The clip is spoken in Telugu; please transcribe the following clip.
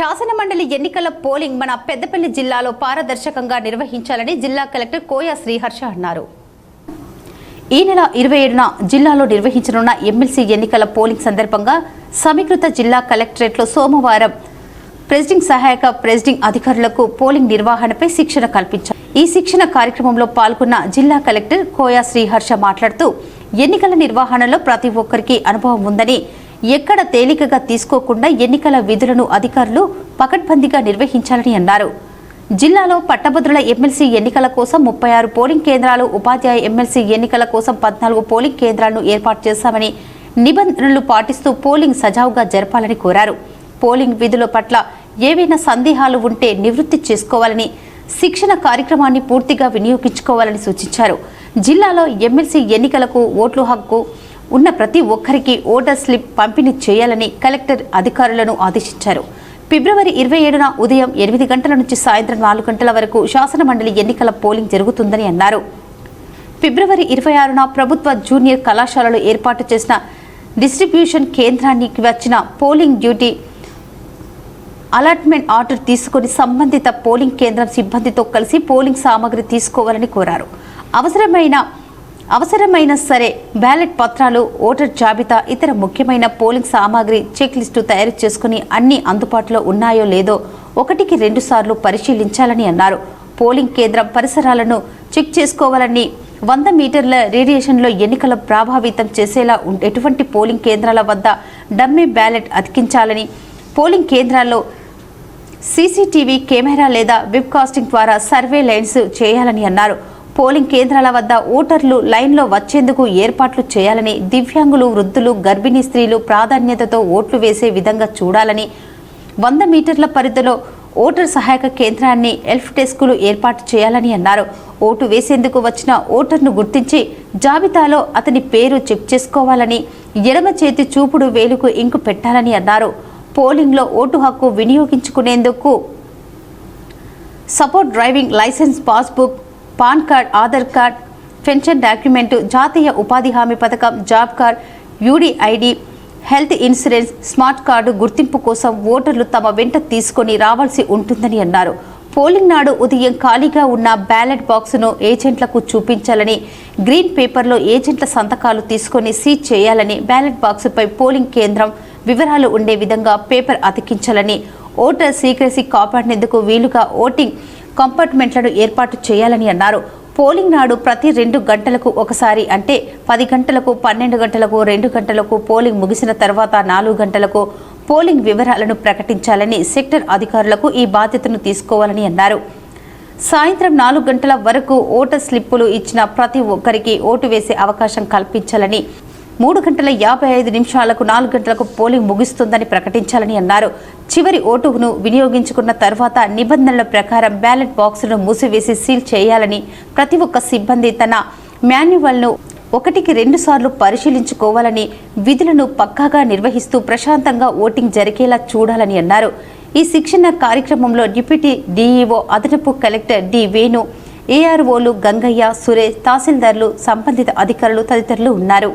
శాసనమండలి ఎన్నికల పోలింగ్ మన పెద్దపల్లి జిల్లాలో పారదర్శకంగా నిర్వహించాలని జిల్లా కలెక్టర్ కోయా శ్రీహర్ష అన్నారు. ఈ నెల ఇరవై ఏడున జిల్లాలో నిర్వహించనున్న ఎమ్మెల్సీ ఎన్నికల పోలింగ్ సందర్భంగా సమీకృత జిల్లా కలెక్టరేట్లో సోమవారం ప్రెసిడింగ్ సహాయక ప్రెసిడింగ్ అధికారులకు పోలింగ్ నిర్వహణపై శిక్షణ కల్పించారు. ఈ శిక్షణ కార్యక్రమంలో పాల్గొన్న జిల్లా కలెక్టర్ కోయా శ్రీహర్ష మాట్లాడుతూ ఎన్నికల నిర్వహణలో ప్రతి ఒక్కరికి అనుభవం ఉందని ఎక్కడ తేలికగా తీసుకోకుండా ఎన్నికల విధులను అధికారులు పకడ్బందీగా నిర్వహించాలని అన్నారు. జిల్లాలో పట్టభద్రుల ఎమ్మెల్సీ ఎన్నికల కోసం ముప్పై ఆరు పోలింగ్ కేంద్రాలు ఉపాధ్యాయ ఎమ్మెల్సీ ఎన్నికల కోసం పద్నాలుగు పోలింగ్ కేంద్రాలను ఏర్పాటు చేశామని నిబంధనలు పాటిస్తూ పోలింగ్ సజావుగా జరపాలని కోరారు. పోలింగ్ విధుల పట్ల ఏవైనా సందేహాలు ఉంటే నివృత్తి చేసుకోవాలని శిక్షణ కార్యక్రమాన్ని పూర్తిగా వినియోగించుకోవాలని సూచించారు. జిల్లాలో ఎమ్మెల్సీ ఎన్నికలకు ఓట్లు హక్కు ఉన్న ప్రతి ఒక్కరికి ఓటర్ స్లిప్ పంపిణీ చేయాలని కలెక్టర్ అధికారులను ఆదేశించారు. ఫిబ్రవరి ఇరవై ఏడున ఉదయం ఎనిమిది గంటల నుంచి సాయంత్రం నాలుగు గంటల వరకు శాసనమండలి ఎన్నికల పోలింగ్ జరుగుతుందని అన్నారు. ఫిబ్రవరి ఇరవై ఆరున ప్రభుత్వ జూనియర్ కళాశాలలో ఏర్పాటు చేసిన డిస్ట్రిబ్యూషన్ కేంద్రానికి వచ్చిన పోలింగ్ డ్యూటీ అలాట్మెంట్ ఆర్డర్ తీసుకొని సంబంధిత పోలింగ్ కేంద్రం సిబ్బందితో కలిసి పోలింగ్ సామాగ్రి తీసుకోవాలని కోరారు. అవసరమైన అవసరమైన సరే బ్యాలెట్ పత్రాలు ఓటర్ జాబితా ఇతర ముఖ్యమైన పోలింగ్ సామాగ్రి చెక్ లిస్టు తయారు చేసుకుని అన్ని అందుబాటులో ఉన్నాయో లేదో ఒకటికి రెండు సార్లు పరిశీలించాలని అన్నారు. పోలింగ్ కేంద్రం పరిసరాలను చెక్ చేసుకోవాలని వంద మీటర్ల రేడియేషన్లో ఎన్నికల ప్రభావితం చేసేలా ఎటువంటి పోలింగ్ కేంద్రాల వద్ద డమ్మీ బ్యాలెట్ అతికించాలని పోలింగ్ కేంద్రాల్లో సీసీటీవీ కెమెరా లేదా వెబ్కాస్టింగ్ ద్వారా సర్వే లైన్స్ చేయాలని అన్నారు. పోలింగ్ కేంద్రాల వద్ద ఓటర్లు లైన్లో వచ్చేందుకు ఏర్పాట్లు చేయాలని దివ్యాంగులు వృద్ధులు గర్భిణీ స్త్రీలు ప్రాధాన్యతతో ఓట్లు వేసే విధంగా చూడాలని వంద మీటర్ల పరిధిలో ఓటర్ సహాయక కేంద్రాన్ని ఎల్ఫ్ డెస్కులు ఏర్పాటు చేయాలని అన్నారు. ఓటు వేసేందుకు వచ్చిన ఓటర్ను గుర్తించి జాబితాలో అతని పేరు చెక్ చేసుకోవాలని ఎడమ చేతి చూపుడు వేలుకు ఇంకు పెట్టాలని అన్నారు. పోలింగ్లో ఓటు హక్కు వినియోగించుకునేందుకు passport driving licence passbook PAN card Aadhaar card pension document జాతీయ ఉపాధి హామీ పథకం job card UDID health insurance smart card గుర్తింపు కోసం ఓటర్లు తమ వెంట తీసుకొని రావాల్సి ఉంటుందని అన్నారు. పోలింగ్ నాడు ఉదయం ఖాళీగా ఉన్న బ్యాలెట్ బాక్సును ఏజెంట్లకు చూపించాలని గ్రీన్ పేపర్లో ఏజెంట్ల సంతకాలు తీసుకొని సీజ్ చేయాలని బ్యాలెట్ బాక్సుపై పోలింగ్ కేంద్రం వివరాలు ఉండే విధంగా పేపర్ అతికించాలని ఓటర్ సీక్రసీ కాపాడేందుకు వీలుగా ఓటింగ్ కంపార్ట్మెంట్లను ఏర్పాటు చేయాలని అన్నారు. పోలింగ్ నాడు ప్రతి రెండు గంటలకు ఒకసారి అంటే పది గంటలకు పన్నెండు గంటలకు రెండు గంటలకు పోలింగ్ ముగిసిన తర్వాత నాలుగు గంటలకు పోలింగ్ వివరాలను ప్రకటించాలని సెక్టర్ అధికారులకు ఈ బాధ్యతను తీసుకోవాలని అన్నారు. సాయంత్రం నాలుగు గంటల వరకు ఓటర్ స్లిప్పులు ఇచ్చిన ప్రతి ఒక్కరికి ఓటు వేసే అవకాశం కల్పించాలని మూడు గంటల యాభై ఐదు నిమిషాలకు నాలుగు గంటలకు పోలింగ్ ముగుస్తుందని ప్రకటించాలని అన్నారు. చివరి ఓటును వినియోగించుకున్న తర్వాత నిబంధనల ప్రకారం బ్యాలెట్ బాక్సులను మూసివేసి సీల్ చేయాలని ప్రతి ఒక్క సిబ్బంది తన మాన్యువల్ను ఒకటికి రెండు సార్లు పరిశీలించుకోవాలని విధులను పక్కాగా నిర్వహిస్తూ ప్రశాంతంగా ఓటింగ్ జరిగేలా చూడాలని అన్నారు. ఈ శిక్షణ కార్యక్రమంలో డిప్యూటీ డీఈఓ అదనపు కలెక్టర్ డి వేణు ఏఆర్ఓలు గంగయ్య సురేష్ తహసీల్దార్లు సంబంధిత అధికారులు తదితరులు ఉన్నారు.